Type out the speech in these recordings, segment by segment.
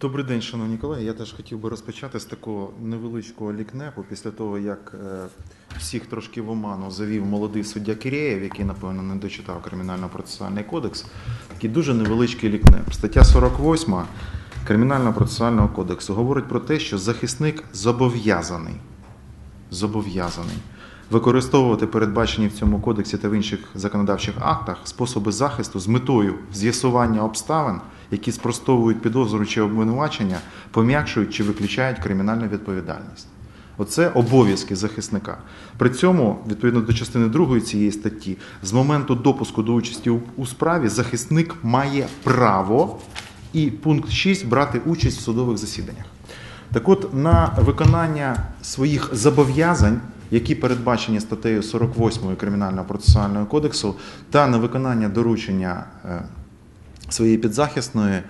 Добрий день, шановні колеги. Я теж хотів би розпочати з такого невеличкого лікнепу після того, як е, всіх трошки в оману завів молодий суддя Кірєєв, який, напевно, не дочитав кримінально-процесуальний кодекс. Такий дуже невеличкий лікнеп. Стаття 48 Кримінально-процесуального кодексу говорить про те, що захисник зобов'язаний зобов'язаний використовувати передбачені в цьому кодексі та в інших законодавчих актах способи захисту з метою з'ясування обставин, які спростовують підозру чи обвинувачення, пом'якшують чи виключають кримінальну відповідальність. Оце обов'язки захисника. При цьому, відповідно до частини 2 цієї статті, з моменту допуску до участі у- у справі захисник має право і пункт 6 брати участь в судових засіданнях. Так от, на виконання своїх зобов'язань, які передбачені статтею 48 Кримінального процесуального кодексу, та на виконання доручення е, своєї підзахисної,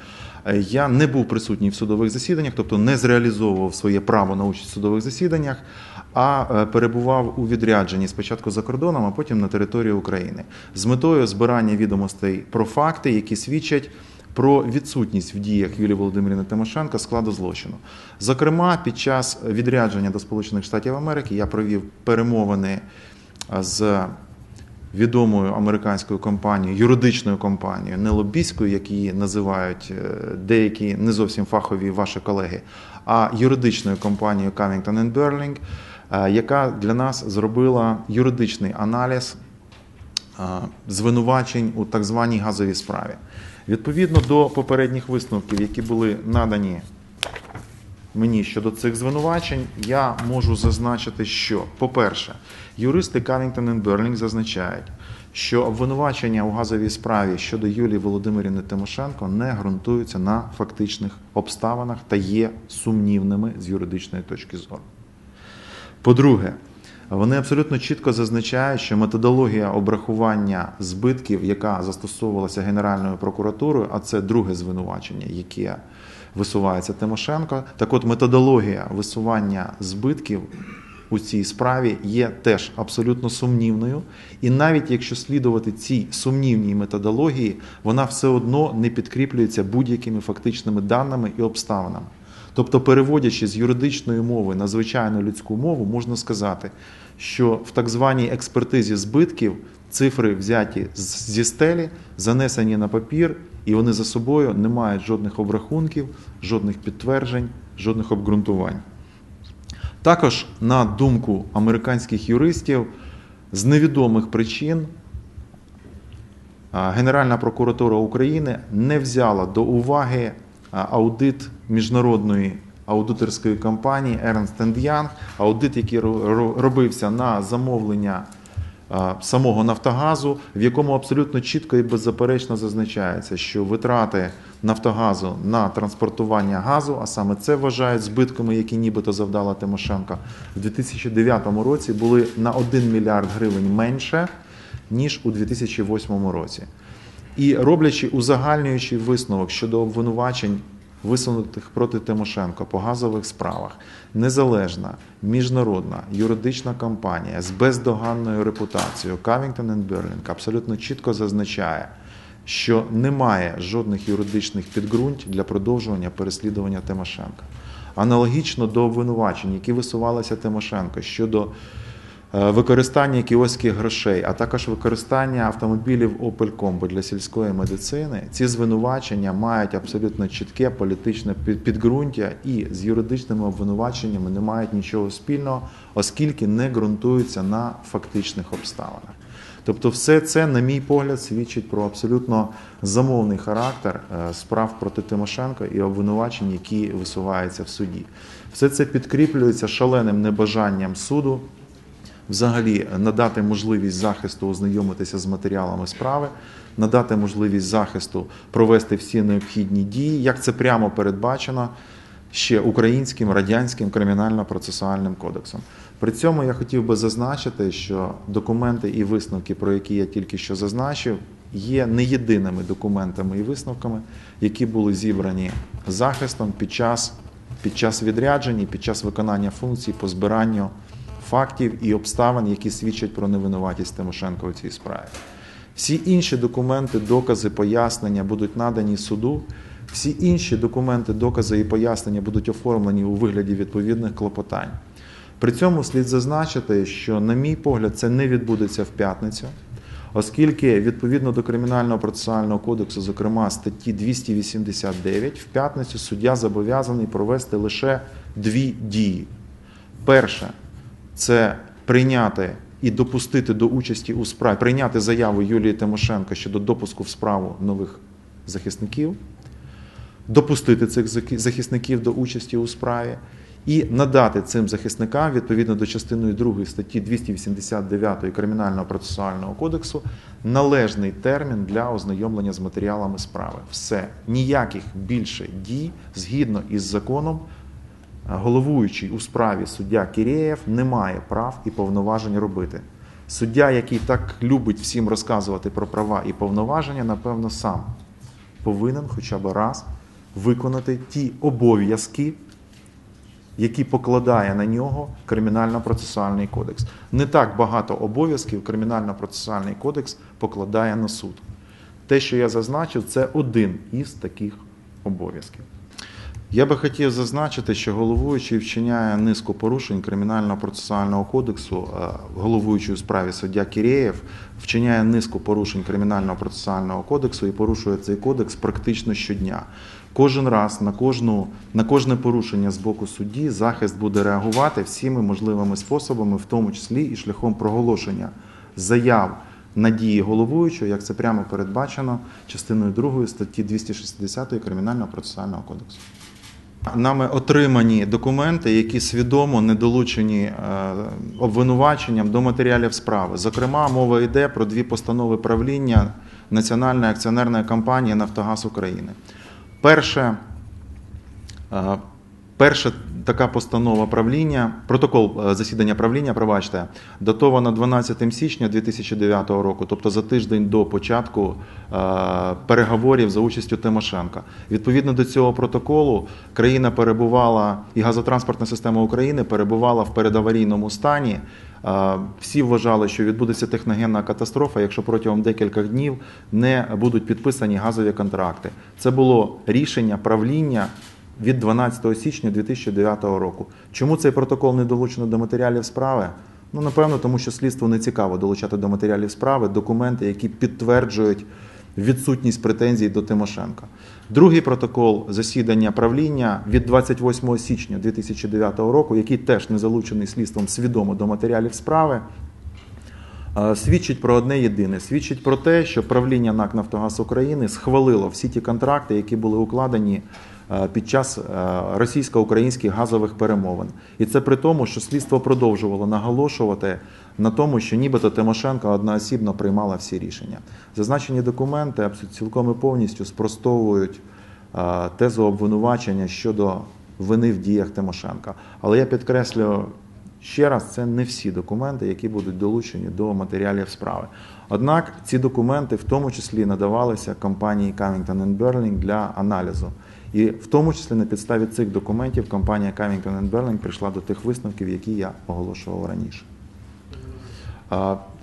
е, я не був присутній в судових засіданнях, тобто не зреалізовував своє право на участь в судових засіданнях, а е, перебував у відрядженні спочатку за кордоном, а потім на території України з метою збирання відомостей про факти, які свідчать про відсутність в діях Юлії Володимирівни Тимошенко складу злочину. Зокрема, під час відрядження до Сполучених Штатів Америки я провів перемовини з відомою американською компанією, юридичною компанією, не лобійською, як її називають е, деякі не зовсім фахові ваші колеги, а юридичною компанією Burling, е, яка для нас зробила юридичний аналіз е, звинувачень у так званій газовій справі. Відповідно до попередніх висновків, які були надані мені щодо цих звинувачень, я можу зазначити, що, по-перше, юристи Covington Burling зазначають, що обвинувачення у газовій справі щодо Юлії Володимирівни Тимошенко не ґрунтуються на фактичних обставинах та є сумнівними з юридичної точки зору. По-друге, вони абсолютно чітко зазначають, що методологія обрахування збитків, яка застосовувалася Генеральною прокуратурою, а це друге звинувачення, яке висувається Тимошенко. Так от методологія висування збитків у цій справі є теж абсолютно сумнівною. І навіть якщо слідувати цій сумнівній методології, вона все одно не підкріплюється будь-якими фактичними даними і обставинами. Тобто, переводячи з юридичної мови на звичайну людську мову, можна сказати, що в так званій експертизі збитків цифри взяті зі стелі, занесені на папір, і вони за собою не мають жодних обрахунків, жодних підтверджень, жодних обґрунтувань. Також, на думку американських юристів, з невідомих причин Генеральна прокуратура України не взяла до уваги аудит міжнародної аудиторської компанії Ernst Young, аудит, який ро- ро- робився на замовлення самого Нафтогазу, в якому абсолютно чітко і беззаперечно зазначається, що витрати Нафтогазу на транспортування газу, а саме це вважають збитками, які нібито завдала Тимошенко, в 2009 році були на 1 мільярд гривень менше, ніж у 2008 році. І роблячи узагальнюючий висновок щодо обвинувачень, висунутих проти Тимошенко по газових справах, незалежна міжнародна юридична компанія з бездоганною репутацією Covington Burling абсолютно чітко зазначає, що немає жодних юридичних підґрунт для продовжування переслідування Тимошенка. Аналогічно до обвинувачень, які висувалися Тимошенко щодо використання кіоських грошей, а також використання автомобілів Opel Combo для сільської медицини, ці звинувачення мають абсолютно чітке політичне під- підґрунтя і з юридичними обвинуваченнями не мають нічого спільного, оскільки не ґрунтуються на фактичних обставинах. Тобто, все це, на мій погляд, свідчить про абсолютно замовний характер е, справ проти Тимошенко і обвинувачень, які висуваються в суді. Все це підкріплюється шаленим небажанням суду взагалі надати можливість захисту ознайомитися з матеріалами справи, надати можливість захисту провести всі необхідні дії, як це прямо передбачено ще українським радянським кримінально-процесуальним кодексом. При цьому я хотів би зазначити, що документи і висновки, про які я тільки що зазначив, є не єдиними документами і висновками, які були зібрані захистом під час, під час відряджень під час виконання функцій по збиранню фактів і обставин, які свідчать про невинуватість Тимошенко у цій справі. Всі інші документи, докази, пояснення будуть надані суду Всі інші документи, докази і пояснення будуть оформлені у вигляді відповідних клопотань. При цьому слід зазначити, що, на мій погляд, це не відбудеться в п'ятницю, оскільки відповідно до Кримінального процесуального кодексу, зокрема статті 289, в п'ятницю суддя зобов'язаний провести лише дві дії. Перше це прийняти і допустити до участі у справі, прийняти заяву Юлії Тимошенко щодо допуску в справу нових захисників, допустити цих захисників до участі у справі і надати цим захисникам відповідно до частини 2 статті 289 Кримінального процесуального кодексу належний термін для ознайомлення з матеріалами справи. Все ніяких більше дій згідно із законом. Головуючий у справі суддя Кірєєв не має прав і повноважень робити. Суддя, який так любить всім розказувати про права і повноваження, напевно, сам повинен хоча б раз виконати ті обов'язки, які покладає на нього Кримінально-процесуальний кодекс. Не так багато обов'язків Кримінально-процесуальний кодекс покладає на суд. Те, що я зазначив, це один із таких обов'язків. Я би хотів зазначити, що головуючий вчиняє низку порушень Кримінального процесуального кодексу, е, головуючий у справі суддя Кірєєв вчиняє низку порушень Кримінального процесуального кодексу і порушує цей кодекс практично щодня. Кожен раз на кожну на кожне порушення з боку судді захист буде реагувати всіми можливими способами, в тому числі і шляхом проголошення заяв на дії головуючого, як це прямо передбачено частиною 2 статті 260 Кримінального процесуального кодексу. Нами отримані документи, які свідомо не долучені е, обвинуваченням до матеріалів справи. Зокрема, мова йде про дві постанови правління Національної акціонерної компанії Нафтогаз України. Перше, е, перша така постанова правління, протокол е, засідання правління, пробачте, датована 12 січня 2009 року, тобто за тиждень до початку е, переговорів за участю Тимошенка. Відповідно до цього протоколу, країна перебувала і газотранспортна система України перебувала в передаварійному стані. Е, Всі вважали, що відбудеться техногенна катастрофа, якщо протягом декількох днів не будуть підписані газові контракти. Це було рішення правління від 12 січня 2009 року. Чому цей протокол не долучено до матеріалів справи? Ну, напевно, тому що слідству не цікаво долучати до матеріалів справи документи, які підтверджують відсутність претензій до Тимошенка. Другий протокол засідання правління від 28 січня 2009 року, який теж не залучений слідством свідомо до матеріалів справи, е, свідчить про одне єдине: свідчить про те, що правління НАК Нафтогаз України схвалило всі ті контракти, які були укладені під час е, російсько-українських газових перемовин. І це при тому, що слідство продовжувало наголошувати на тому, що нібито Тимошенко одноосібно приймала всі рішення. Зазначені документи цілком і повністю спростовують е, тезу обвинувачення щодо вини в діях Тимошенка. Але я підкреслюю ще раз, це не всі документи, які будуть долучені до матеріалів справи. Однак ці документи в тому числі надавалися компанії Covington Burling для аналізу. І в тому числі на підставі цих документів компанія Covington Burling прийшла до тих висновків, які я оголошував раніше.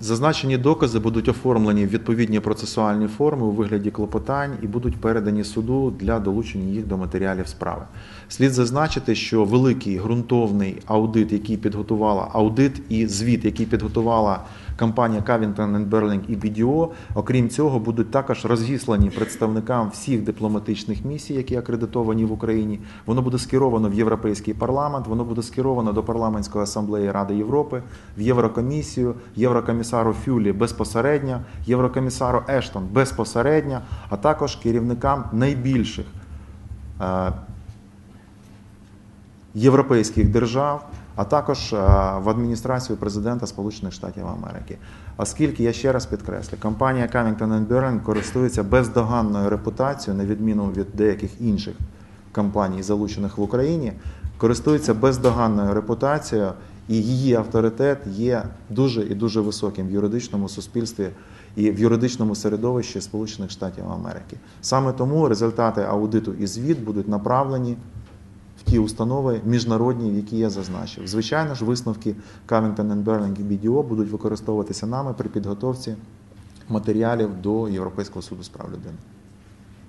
Зазначені докази будуть оформлені в відповідні процесуальні форми у вигляді клопотань і будуть передані суду для долучення їх до матеріалів справи. Слід зазначити, що великий ґрунтовний аудит, який підготувала аудит і звіт, який підготувала компанія Covington Burling і BDO, окрім цього, будуть також розгіслані представникам всіх дипломатичних місій, які акредитовані в Україні. Воно буде скеровано в Європейський парламент, воно буде скеровано до парламентської асамблеї Ради Європи, в Єврокомісію, Єврокомісару Фюлі безпосередньо, Єврокомісару Ештон безпосередньо, а також керівникам найбільших е, європейських держав, а також е, в адміністрацію президента Сполучених Штатів Америки. Оскільки я ще раз підкреслю, компанія Covington Burling користується бездоганною репутацією, на відміну від деяких інших компаній, залучених в Україні, користується бездоганною репутацією, і її авторитет є дуже і дуже високим в юридичному суспільстві і в юридичному середовищі Сполучених Штатів Америки. Саме тому результати аудиту і звіт будуть направлені в ті установи міжнародні, які я зазначив. Звичайно ж, висновки Covington Burling і BDO будуть використовуватися нами при підготовці матеріалів до Європейського суду з прав людини.